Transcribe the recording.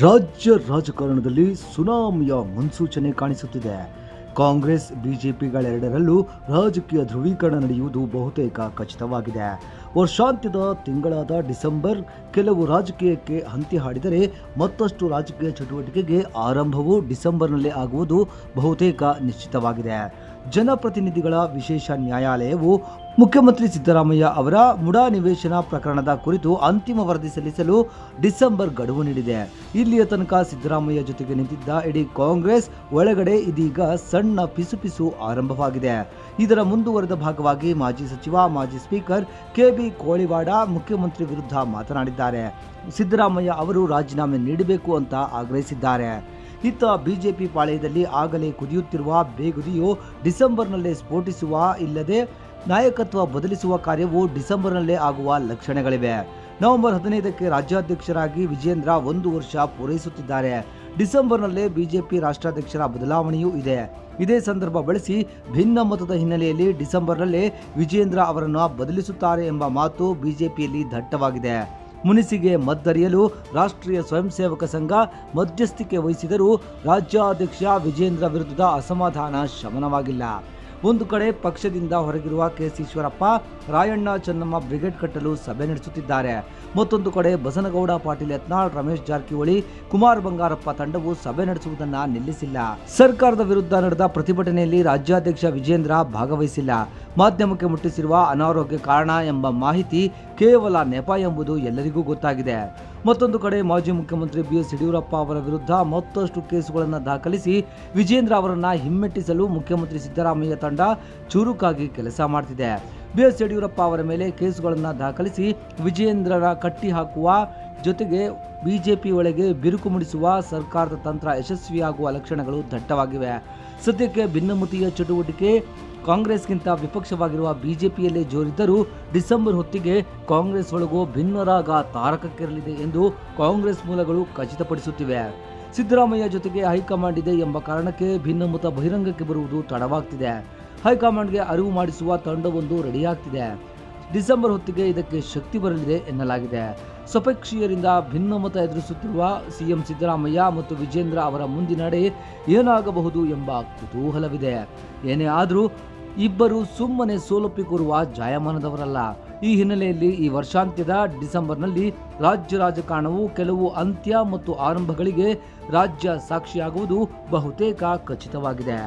ರಾಜ್ಯ ರಾಜಕಾರಣದಲ್ಲಿ ಸುನಾಮಿಯ ಮುನ್ಸೂಚನೆ ಕಾಣಿಸುತ್ತಿದೆ. ಕಾಂಗ್ರೆಸ್, ಬಿಜೆಪಿಗಳೆರಡರಲ್ಲೂ ರಾಜಕೀಯ ಧ್ರುವೀಕರಣ ನಡೆಯುವುದು ಬಹುತೇಕ ಖಚಿತವಾಗಿದೆ. ವರ್ಷಾಂತ್ಯದ ತಿಂಗಳಾದ ಡಿಸೆಂಬರ್, ಕೆಲವು ರಾಜಕೀಯಕ್ಕೆ ಹಂತಿ ಹಾಡಿದರೆ ಮತ್ತಷ್ಟು ರಾಜಕೀಯ ಚಟುವಟಿಕೆಗೆ ಆರಂಭವು ಡಿಸೆಂಬರ್ನಲ್ಲೇ ಆಗುವುದು ಬಹುತೇಕ ನಿಶ್ಚಿತವಾಗಿದೆ. ಜನಪ್ರತಿನಿಧಿಗಳ ವಿಶೇಷ ನ್ಯಾಯಾಲಯವು ಮುಖ್ಯಮಂತ್ರಿ ಸಿದ್ದರಾಮಯ್ಯ ಅವರ ಮುಡಾ ನಿವೇಶನ ಪ್ರಕರಣದ ಕುರಿತು ಅಂತಿಮ ವರದಿ ಸಲ್ಲಿಸಲು ಡಿಸೆಂಬರ್ ಗಡುವು ನೀಡಿದೆ. ಇಲ್ಲಿಯ ತನಕ ಸಿದ್ದರಾಮಯ್ಯ ಜೊತೆಗೆ ನಿಂತಿದ್ದ ಇಡೀ ಕಾಂಗ್ರೆಸ್ ಒಳಗಡೆ ಇದೀಗ ಸಣ್ಣ ಪಿಸುಪಿಸು ಆರಂಭವಾಗಿದೆ. ಇದರ ಮುಂದುವರೆದ ಭಾಗವಾಗಿ ಮಾಜಿ ಸಚಿವ, ಮಾಜಿ ಸ್ಪೀಕರ್ ಕೆಬಿ ಕೋಳಿವಾಡ ಮುಖ್ಯಮಂತ್ರಿ ವಿರುದ್ಧ ಮಾತನಾಡಿದ್ದಾರೆ. ಸಿದ್ದರಾಮಯ್ಯ ಅವರು ರಾಜೀನಾಮೆ ನೀಡಬೇಕು ಅಂತ ಆಗ್ರಹಿಸಿದ್ದಾರೆ. ಇತ್ತ ಬಿಜೆಪಿ ಪಾಳೆಯದಲ್ಲಿ ಆಗಲೇ ಕುದಿಯುತ್ತಿರುವ ಬೇಗುದಿಯು ಡಿಸೆಂಬರ್ನಲ್ಲೇ ಸ್ಫೋಟಿಸುವ ಇಲ್ಲದೆ ನಾಯಕತ್ವ ಬದಲಿಸುವ ಕಾರ್ಯವು ಡಿಸೆಂಬರ್ನಲ್ಲೇ ಆಗುವ ಲಕ್ಷಣಗಳಿವೆ. ನವೆಂಬರ್ ಹದಿನೈದಕ್ಕೆ ರಾಜ್ಯಾಧ್ಯಕ್ಷರಾಗಿ ವಿಜೇಂದ್ರ ಒಂದು ವರ್ಷ ಪೂರೈಸುತ್ತಿದ್ದಾರೆ. ಡಿಸೆಂಬರ್ನಲ್ಲೇ ಬಿಜೆಪಿ ರಾಷ್ಟ್ರಾಧ್ಯಕ್ಷರ ಬದಲಾವಣೆಯೂ ಇದೆ. ಇದೇ ಸಂದರ್ಭ ಬಳಸಿ ಭಿನ್ನ ಮತದ ಹಿನ್ನೆಲೆಯಲ್ಲಿ ಡಿಸೆಂಬರ್ನಲ್ಲೇ ವಿಜೇಂದ್ರ ಅವರನ್ನು ಬದಲಿಸುತ್ತಾರೆ ಎಂಬ ಮಾತು ಬಿಜೆಪಿಯಲ್ಲಿ ದಟ್ಟವಾಗಿದೆ. ಮುನಿಸಿಗೆ ಮದ್ದರಿಯಲು ರಾಷ್ಟ್ರೀಯ ಸ್ವಯಂ ಸೇವಕ ಸಂಘ ಮಧ್ಯಸ್ಥಿಕೆ ವಹಿಸಿದರೂ ರಾಜ್ಯಾಧ್ಯಕ್ಷ ವಿಜೇಂದ್ರ ವಿರುದ್ಧದ ಅಸಮಾಧಾನ ಶಮನವಾಗಿಲ್ಲ. ಒಂದು ಕಡೆ ಪಕ್ಷದಿಂದ ಹೊರಗಿರುವ ಕೆಎಸ್ ಈಶ್ವರಪ್ಪ ರಾಯಣ್ಣ ಚೆನ್ನಮ್ಮ ಬ್ರಿಗೇಡ್ ಕಟ್ಟಲು ಸಭೆ ನಡೆಸುತ್ತಿದ್ದಾರೆ. ಮತ್ತೊಂದು ಕಡೆ ಬಸನಗೌಡ, ಪಾಟೀಲ್ ಯತ್ನಾಳ್, ರಮೇಶ್ ಜಾರಕಿಹೊಳಿ, ಕುಮಾರ್ ಬಂಗಾರಪ್ಪ ತಂಡವು ಸಭೆ ನಡೆಸುವುದನ್ನ ನಿಲ್ಲಿಸಿಲ್ಲ. ಸರ್ಕಾರದ ವಿರುದ್ಧ ನಡೆದ ಪ್ರತಿಭಟನೆಯಲ್ಲಿ ರಾಜ್ಯಾಧ್ಯಕ್ಷ ವಿಜೇಂದ್ರ ಭಾಗವಹಿಸಿಲ್ಲ. ಮಾಧ್ಯಮಕ್ಕೆ ಮುಟ್ಟಿಸಿರುವ ಅನಾರೋಗ್ಯ ಕಾರಣ ಎಂಬ ಮಾಹಿತಿ ಕೇವಲ ನೆಪ ಎಂಬುದು ಎಲ್ಲರಿಗೂ ಗೊತ್ತಾಗಿದೆ. ಮತ್ತೊಂದು ಕಡೆ ಮಾಜಿ ಮುಖ್ಯಮಂತ್ರಿ ಬಿಎಸ್ ಯಡಿಯೂರಪ್ಪ ಅವರ ವಿರುದ್ಧ ಮತ್ತಷ್ಟು ಕೇಸುಗಳನ್ನು ದಾಖಲಿಸಿ ವಿಜೇಂದ್ರ ಅವರನ್ನು ಹಿಮ್ಮೆಟ್ಟಿಸಲು ಮುಖ್ಯಮಂತ್ರಿ ಸಿದ್ದರಾಮಯ್ಯ ತಂಡ ಚುರುಕಾಗಿ ಕೆಲಸ ಮಾಡ್ತಿದೆ. ಬಿಎಸ್ ಯಡಿಯೂರಪ್ಪ ಅವರ ಮೇಲೆ ಕೇಸುಗಳನ್ನು ದಾಖಲಿಸಿ ವಿಜೇಂದ್ರರ ಕಟ್ಟಿ ಹಾಕುವ ಜೊತೆಗೆ ಬಿಜೆಪಿ ಒಳಗೆ ಬಿರುಕು ಮೂಡಿಸುವ ಸರ್ಕಾರದ ತಂತ್ರ ಯಶಸ್ವಿಯಾಗುವ ಲಕ್ಷಣಗಳು ದಟ್ಟವಾಗಿವೆ. ಸದ್ಯಕ್ಕೆ ಭಿನ್ನಮತೀಯ ಚಟುವಟಿಕೆ ಕಾಂಗ್ರೆಸ್ಗಿಂತ ವಿಪಕ್ಷವಾಗಿರುವ ಬಿಜೆಪಿಯಲ್ಲೇ ಜೋರಿದ್ದರೂ ಡಿಸೆಂಬರ್ ಹೊತ್ತಿಗೆ ಕಾಂಗ್ರೆಸ್ ಒಳಗೂ ಭಿನ್ನರಾಗ ತಾರಕಕ್ಕಿರಲಿದೆ ಎಂದು ಕಾಂಗ್ರೆಸ್ ಮೂಲಗಳು ಖಚಿತಪಡಿಸುತ್ತಿವೆ. ಸಿದ್ದರಾಮಯ್ಯ ಜೊತೆಗೆ ಹೈಕಮಾಂಡ್ ಇದೆ ಎಂಬ ಕಾರಣಕ್ಕೆ ಭಿನ್ನಮತ ಬಹಿರಂಗಕ್ಕೆ ಬರುವುದು ತಡವಾಗ್ತಿದೆ. ಹೈಕಮಾಂಡ್ಗೆ ಅರಿವು ಮಾಡಿಸುವ ತಂಡವೊಂದು ರೆಡಿಯಾಗ್ತಿದೆ. ಡಿಸೆಂಬರ್ ಹೊತ್ತಿಗೆ ಇದಕ್ಕೆ ಶಕ್ತಿ ಬರಲಿದೆ ಎನ್ನಲಾಗಿದೆ. ಸ್ವಪಕ್ಷೀಯರಿಂದ ಭಿನ್ನಮತ ಎದುರಿಸುತ್ತಿರುವ ಸಿಎಂ ಸಿದ್ದರಾಮಯ್ಯ ಮತ್ತು ವಿಜೇಂದ್ರ ಅವರ ಮುಂದಿನ ನಡೆ ಏನಾಗಬಹುದು ಎಂಬ ಕುತೂಹಲವಿದೆ. ಏನೇ ಆದರೂ ಇಬ್ಬರು ಸುಮ್ಮನೆ ಸೋಲೊಪ್ಪಿಕೋರುವ ಜಾಯಮಾನದವರಲ್ಲ. ಈ ಹಿನ್ನೆಲೆಯಲ್ಲಿ ಈ ವರ್ಷಾಂತ್ಯದ ಡಿಸೆಂಬರ್ನಲ್ಲಿ ರಾಜ್ಯ ರಾಜಕಾರಣವು ಕೆಲವು ಅಂತ್ಯ ಮತ್ತು ಆರಂಭಗಳಿಗೆ ರಾಜ್ಯ ಸಾಕ್ಷಿಯಾಗುವುದು ಬಹುತೇಕ ಖಚಿತವಾಗಿದೆ.